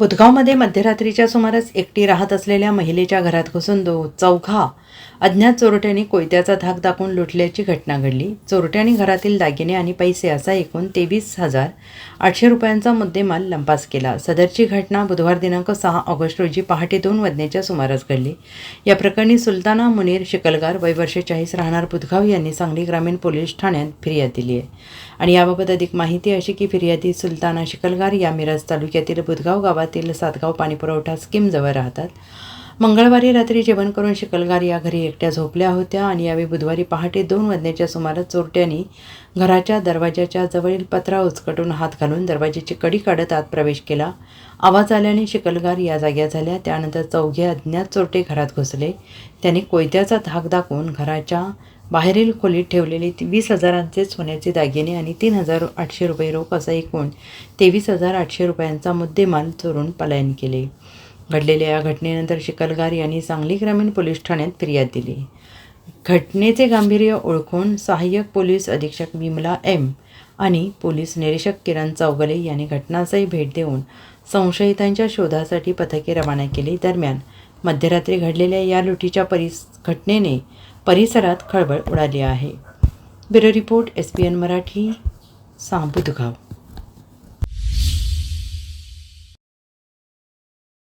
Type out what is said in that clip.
बुधगावमध्ये मध्यरात्रीच्या सुमारास एकटी राहत असलेल्या महिलेच्या घरात घुसून दो चौघा अज्ञात चोरट्यांनी कोयत्याचा धाक दाखवून लुटल्याची घटना घडली. चोरट्यांनी घरातील दागिने आणि पैसे असा एकूण तेवीस हजार आठशे रुपयांचा मुद्देमाल लंपास केला. सदरची घटना बुधवार दिनांक सहा ऑगस्ट रोजी पहाटे दोन वाजण्याच्या सुमारास घडली. या प्रकरणी सुलताना मुनीर शिकलगार वय वर्ष चाळीस राहणार बुधगाव यांनी सांगली ग्रामीण पोलीस ठाण्यात फिर्याद दिली आहे. आणि याबाबत अधिक माहिती अशी की फिर्यादी सुलताना शिकलगार या मिरज तालुक्यातील बुधगाव गावात शहरातील सातगाव पाणीपुरवठा स्कीमजवळ राहतात. मंगळवारी रात्री जेवण करून शिकलगार या घरी एकट्या झोपल्या होत्या आणि यावेळी बुधवारी पहाटे दोन वाजण्याच्या सुमारास चोरट्यांनी घराच्या दरवाजाच्या जवळील पत्रा उचकटून हात घालून दरवाजाची कडी काढत आत प्रवेश केला. आवाज आल्याने शिकलगार या जाग्या झाल्या. त्यानंतर चौघे अज्ञात चोरटे घरात घुसले. त्यांनी कोयत्याचा धाक दाखवून घराच्या बाहेरील खोलीत ठेवलेले वीस हजारांचे सोन्याचे दागिने आणि तीन हजार आठशे रुपये रोख असा एकूण तेवीस हजार आठशे रुपयांचा मुद्देमाल चोरून पलायन केले. घडलेल्या या घटनेनंतर शिकलगार यांनी सांगली ग्रामीण पोलीस ठाण्यात फिर्याद दिली. घटनेचे गांभीर्य ओळखून सहाय्यक पोलीस अधीक्षक विमला एम आणि पोलीस निरीक्षक किरण चौगले यांनी घटनास्थळी भेट देऊन संशयितांच्या शोधासाठी पथके रवाना केली. दरम्यान मध्यरात्री घडलेल्या या लुटीच्या परिस घटनेने परिसरात खळबळ उडाली आहे. Bureau report S P N Marathi Sambudgaon.